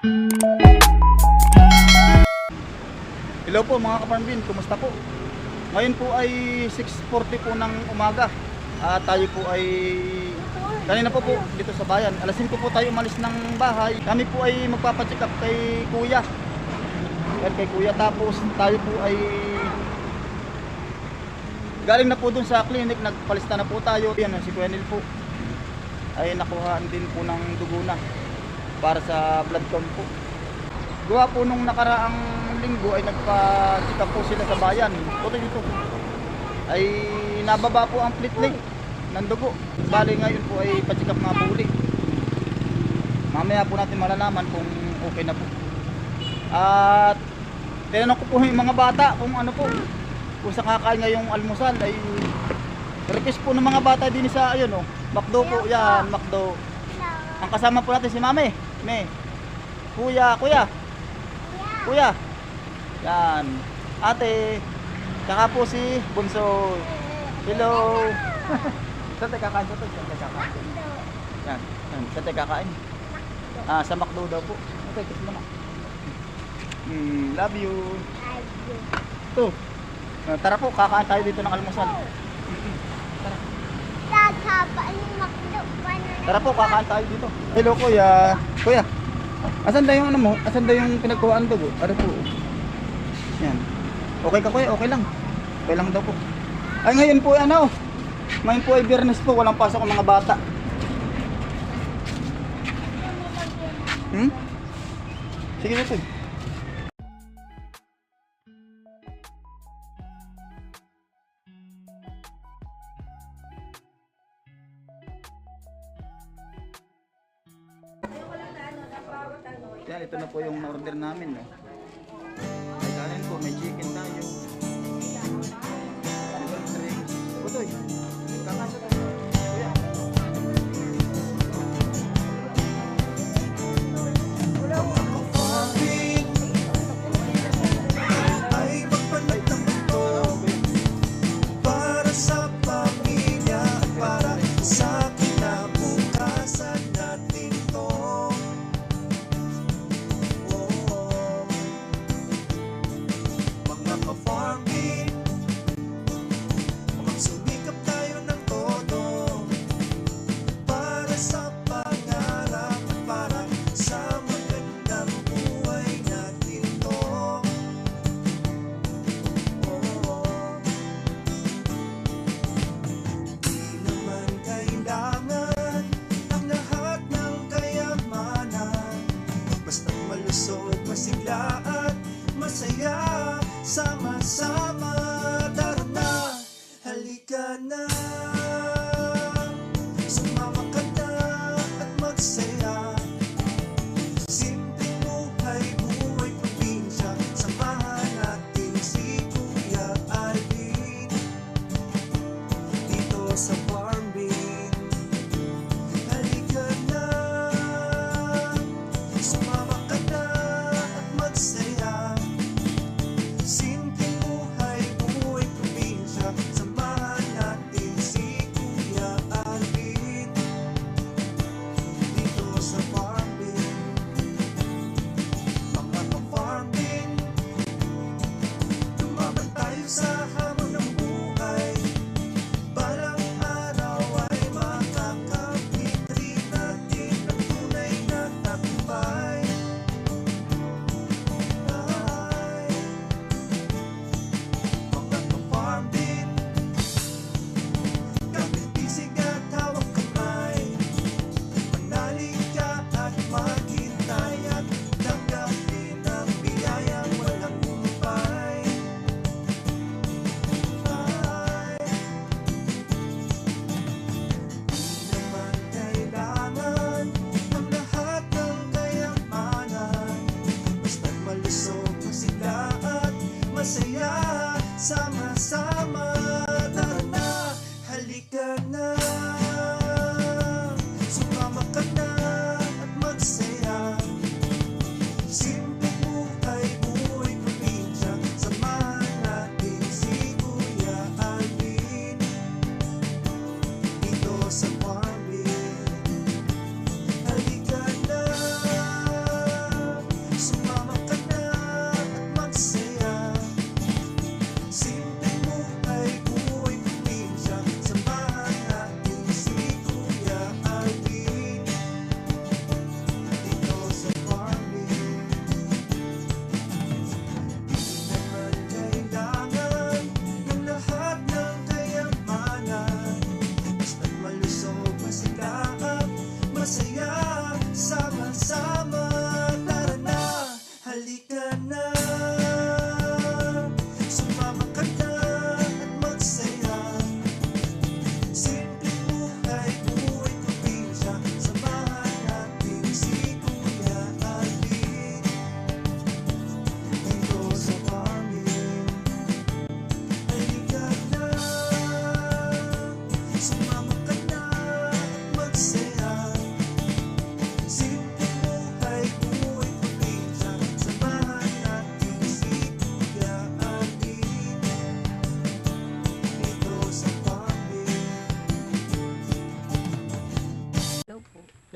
Hello po mga kaparmbin, kumusta po? Ngayon po ay 6.40 po ng umaga. At tayo po ay kanina po po dito sa bayan. Alas 5 po tayo umalis ng bahay. Kami po ay magpapacheck up kay kuya. Yan kay kuya. Tapos tayo po ay galing na po dun sa clinic. Nagpalista na po tayo. Yan si Kuya po. Ay nakuhaan din po ng dugo na para sa blood count po. Gawa po nung nakaraang linggo ay nagpa-check up po sila sa bayan. Ito dito. Ay nababa po ang platelet ng dugo. Bali ngayon po ay pa-check up nga po uli. Mamaya po natin malalaman kung okay na po. At tinanong ko po yung mga bata kung ano po. Kung sa kakain ngayong almusal ay request po ng mga bata din sa ayun oh. Makdo po yan, Makdo. Ang kasama po natin si Mami. Me. Kuya, kuya. Kuya. Yan. Ate. Tsaka po si Bunso. Hello. Saan tayo kakain? Saan tayo kakain? Yan. Yan. Saan tayo kakain? Ah, sa McDo daw po. Okay, kiss mo na. Hmm, love you. Ito. Ah, Tara po, kakain tayo dito ng almusal. Tara po, kakain tayo dito. Hello kuya. Kuya. Asan daw yung ano mo? Asan daw yung pinagkuhaan dugo? Ano po? Yan. Okay ka kuya? Okay lang. Okay lang daw po. Ay ngayon po ano? Ngayon po ay biyernes po. Walang pasok ang mga bata. Hmm? Sige na po. Yan, ito na po yung order namin. No? May kanin po, may chicken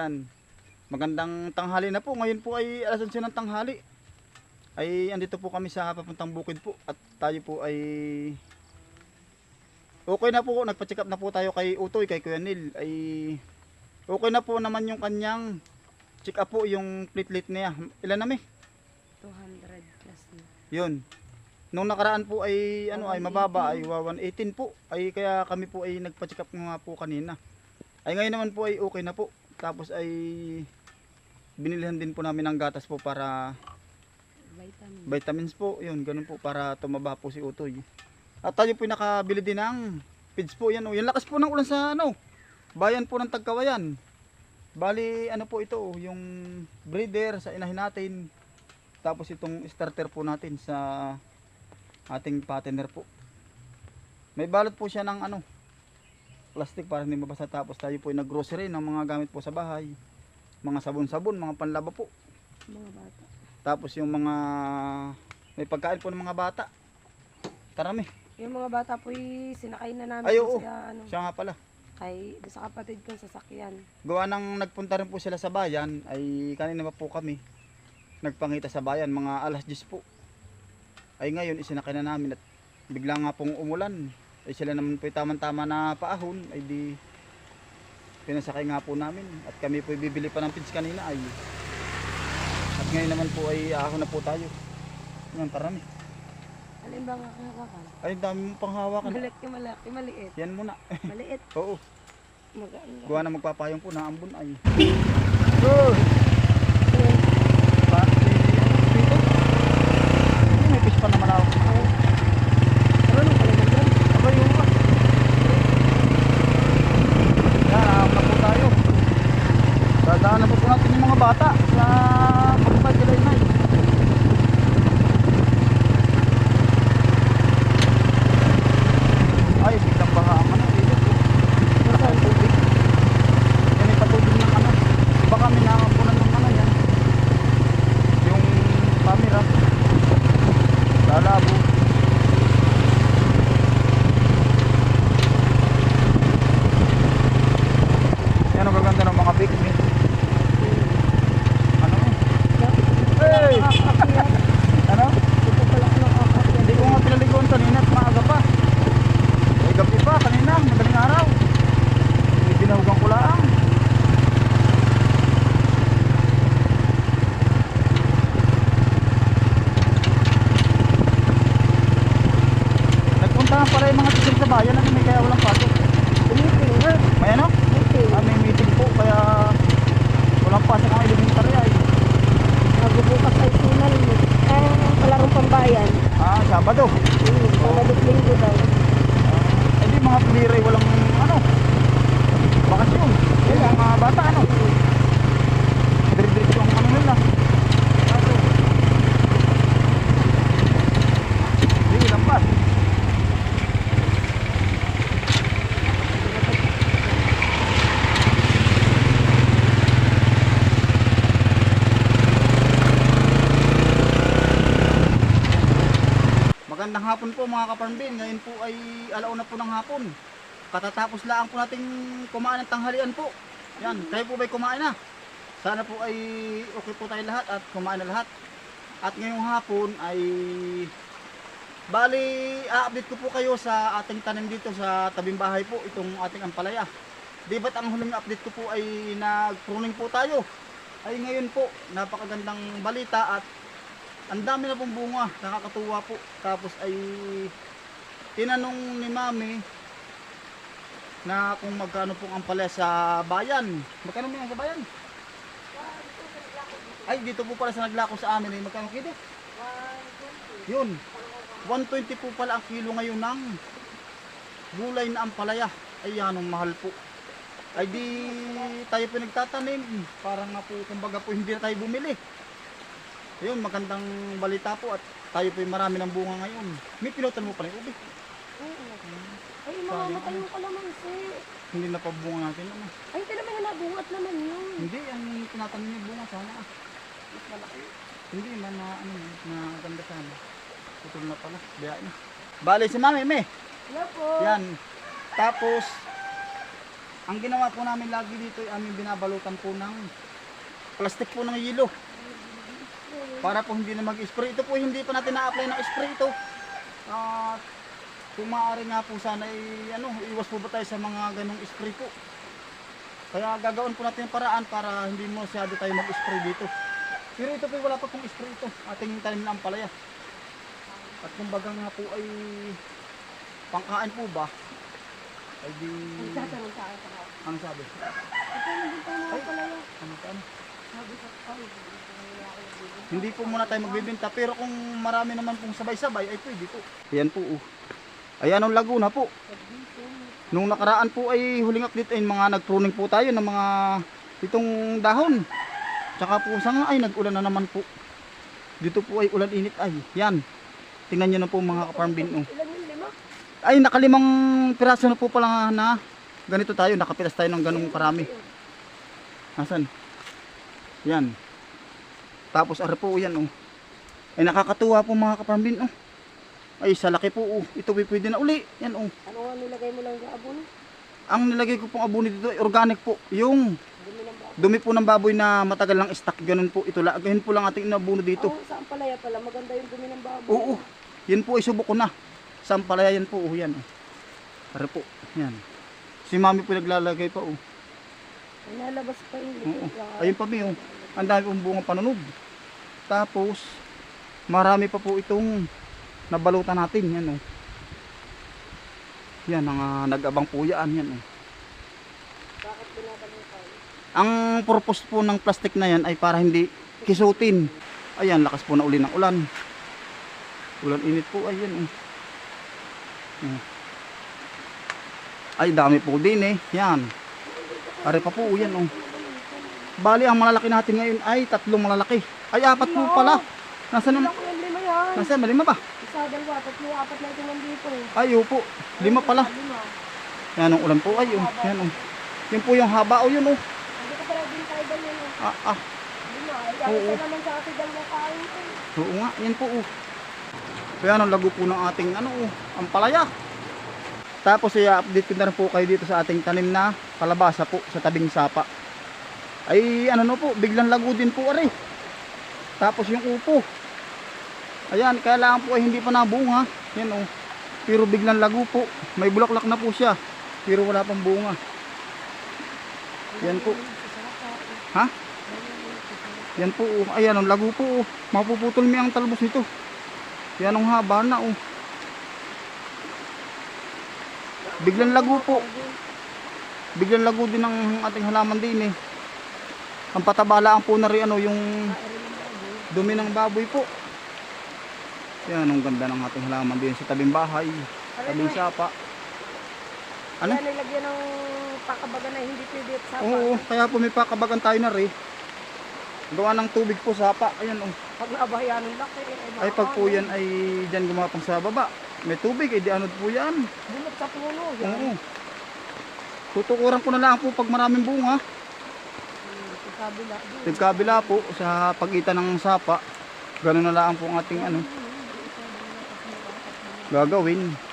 Yan. Magandang tanghali na po. Ngayon po ay alas 11 ng tanghali. Ay andito po kami sa papuntang bukid po at tayo po ay Okay na po, nagpa-check up na po tayo kay Utoy, kay Kuya Neil. Ay okay na po naman yung kanyang check up po yung platelet niya. Ilan na may? 200 plus na. Yun. Nung nakaraan po ay ano ay mababa ay 118 po. Ay kaya kami po ay nagpa-check up nga po kanina. Ay ngayon naman po ay okay na po. Tapos ay binilhan din po namin ng gatas po para Vitamin. vitamins po. Yun, ganun po para tumaba po si Utoy. At tayo po nakabili din ng feeds po yan. Oh. Yan lakas po ng ulan sa ano. Bayan po ng Tagkawayan. Bali ano po ito, oh, yung breeder sa inahin natin. Tapos itong starter po natin sa ating patiner po. May balot po siya ng ano, plastic para hindi mabasa. Tapos tayo po ay naggrocery ng mga gamit po sa bahay. Mga sabon-sabon, mga panlaba po. Mga bata. Tapos yung mga may pagkain po ng mga bata. Karami. Yung mga bata po sinakay na namin Ay, oo. sa, ano, Siya nga pala. kay, sa kapatid kong sasakyan. Gawa nang nagpunta rin po sila sa bayan ay kanina pa po kami nagpangita sa bayan mga alas 10 po. Ay ngayon isinakay na namin at bigla nga pong umulan. Ay sila naman po tamang-tama na paahon ay di pinasakay nga po namin at kami po bibili pa ng pins kanina ay at ngayon naman po ay ahon na po tayo. Yan karami. Alin ba kakakan? Ay dami mong panghawakan. Malaki, malaki, maliit. Yan muna. Maliit. Oo. Magaan. Gawa na magpapayong po na ambon ay. Good. Pa, dito. Ay, may fish pa naman ako. Ano nung pala nandun? Abay, yung pa. Yan, ahap na po tayo. Dadaan na po po natin yung mga bata sa pagpapay kila inay. Ay, biglang baha ang ano. Ilog. Saan tubig? Yan ay patubig ng ano. Baka may nakapunan ng ano yan. Yung camera. Lalabo. Yan ang gaganda ng mga big meat. Ano? Hey! ano? Ito pala ako nakakakyan. Hindi ko nga pinaliguan kanina at maaga pa. Ay gabi pa kanina, madaling araw. Hindi binahugan ko lang. Nagpunta pala yung mga tisil sa bayan na may kaya walang pasok. May ano? Ah, may meeting po kaya walang pasok ang elementary ay. Magbubukas ay sinan. Ay, palarong pambayan. Sabado. Hmm, Pangalit linggo daw. Eh di mga pilira ay walang ano. Bakasyon. Yung mga bata ano. Dire-diretso ang ano nila. Hindi, lampas. Magandang hapon po mga kaparmbin. Ngayon po ay alauna po ng hapon. Katatapos lang po nating kumain ng tanghalian po. Yan, kayo po ba'y kumain na? Sana po ay okay po tayo lahat at kumain na lahat. At ngayong hapon ay bali a-update ko po kayo sa ating tanim dito sa tabing bahay po itong ating ampalaya. Di ba't ang huling update ko po ay nag-pruning po tayo? Ay ngayon po, napakagandang balita at ang dami na pong bunga, nakakatuwa po. Tapos ay tinanong ni Mami na kung magkano pong ang pala sa bayan. Magkano mo sa bayan? Ay, dito po pala sa naglako sa amin ay magkano kilo? Yun. 120 po pala ang kilo ngayon ng gulay na ampalaya. Ay, yan ang mahal po. Ay di tayo po nagtatanim. Parang nga po, kumbaga po hindi na tayo bumili. Ayun, magandang balita po at tayo po yung marami ng bunga ngayon. May pilotan mo pala yung ubi. Oo. Ay, mamamatay yung kalamansi. Hindi na pa bunga natin. Ano? Ay, hindi naman na nabungat naman yun. Hindi, ang tinatanim niya bunga sana. ah. Mas malaki. Hindi, man na ano, na ganda sana. Putol na pala, biyain na. Bale si Mami, me. Hello po. Yan. Tapos, Ang ginawa po namin lagi dito ay aming binabalutan po ng plastic po ng yelo. Para po hindi na mag-spray. Ito po hindi pa natin na-apply ng spray ito. At kung maaari nga po sana ay ano, iwas po ba tayo sa mga ganong spray po. Kaya gagawin po natin paraan para hindi masyado tayo mag-spray dito. Pero ito po wala pa pong spray ito. Ating tanim na ampalaya. At kumbaga nga po ay pangkain po ba? Ay di... Nagtatanong sa akin sa ako. Ano sabi? Ito hindi tayo mga palaya. Ano ano? Hindi po muna tayo magbibenta pero kung marami naman pong sabay-sabay ay pwede po. Ayan po. Oh. Ayan ang Laguna po. Nung nakaraan po ay huling update ay mga nagpruning po tayo ng mga itong dahon. Tsaka po sa nga ay nag-ulan na naman po. Dito po ay ulan init ay. Yan. Tingnan nyo na po mga kaparm bin. Oh. Ay nakalimang piraso na po pala na ganito tayo. Nakapilas tayo ng ganung karami. Nasaan? Yan. Tapos ara po yan oh. Ay nakakatuwa po mga kaparambin oh. Ay sa laki po oh. Ito po pwede na uli. Yan oh. Ano nga nilagay mo lang sa abon? Ang nilagay ko pong abono dito ay organic po. Yung Dumi dumi po ng baboy na matagal lang stock. Ganun po ito. la- Ganun po lang ating inabuno dito. Oh, sa palaya pala, maganda yung dumi ng baboy. Oo. Yan po ay subok ko na. Sampalaya yan po oh. Yan oh. Ara po. Yan. Si mami po naglalagay pa oh. Nalabas pa yung Oo. Ayun pa mi oh. Ang dami pong bunga panunog. Tapos marami pa po itong nabalutan natin yan oh. Yan ang ah, nag-abang po yan yan oh. Bakit binabalikan? Ang purpose po ng plastic na yan ay para hindi kisutin. Ayan, lakas po na uli ng ulan. Ulan init po, ayan. Oh. Ay, dami po din eh. Yan. Are pa po, yan oh. Bali, ang malalaki natin ngayon ay tatlong malalaki. Ay, apat po pala. Nasaan naman? lima yan? Nasaan? Malima ba? Isa, dalawa, tatlo, apat na ito nandito. Ay, opo. Lima pala. Lima. Yan ang ulan po. Ay, oh. Yan oh. Yan po yung haba. Oh, yun oh. Hindi ko pala din tayo ganyan. oh. Ah, ah. Lima. Ay, Oo. isa naman sa ang nakain ko. Oo nga, yan po oh. Kaya ang lago po ng ating ano oh, ang palaya. Tapos i-update ko na rin po kayo dito sa ating tanim na kalabasa po sa tabing sapa. Ay ano no po, biglang lago din po ari. Tapos yung upo. Ayan, kailangan po ay hindi pa nabunga. Yan oh. Pero biglang lago po. May bulaklak na po siya. Pero wala pang bunga. Yan po. Ha? Yan po, oh. ayan ang lago po. Oh. Mapuputol mi ang talbos nito. Yan ang haba na oh. Biglang lago po. Biglang lago din ang ating halaman din eh. Ang patabalaan po na rin ano yung dumi ng baboy po. Yan ang ganda ng ating halaman din sa tabing bahay, tabing sapa. Ano? Ano? Yan, nilagyan ng pakabaga na hindi pwede at sapa. Oo, kaya po may pakabagan tayo na rin. Gawa ng tubig po sapa. Ayan oh. Pag nabahayan ng laki, eh, Ay pag po yan ay dyan gumapang sa baba. May tubig, ay di anod po yan. Bunot sa puno. Yan. Oo. Tutukuran ko na lang po pag maraming bunga. Hmm, Sa kabila. doon. Yung kabila po sa pagitan ng sapa. Ganun na lang po ang ating ano gagawin.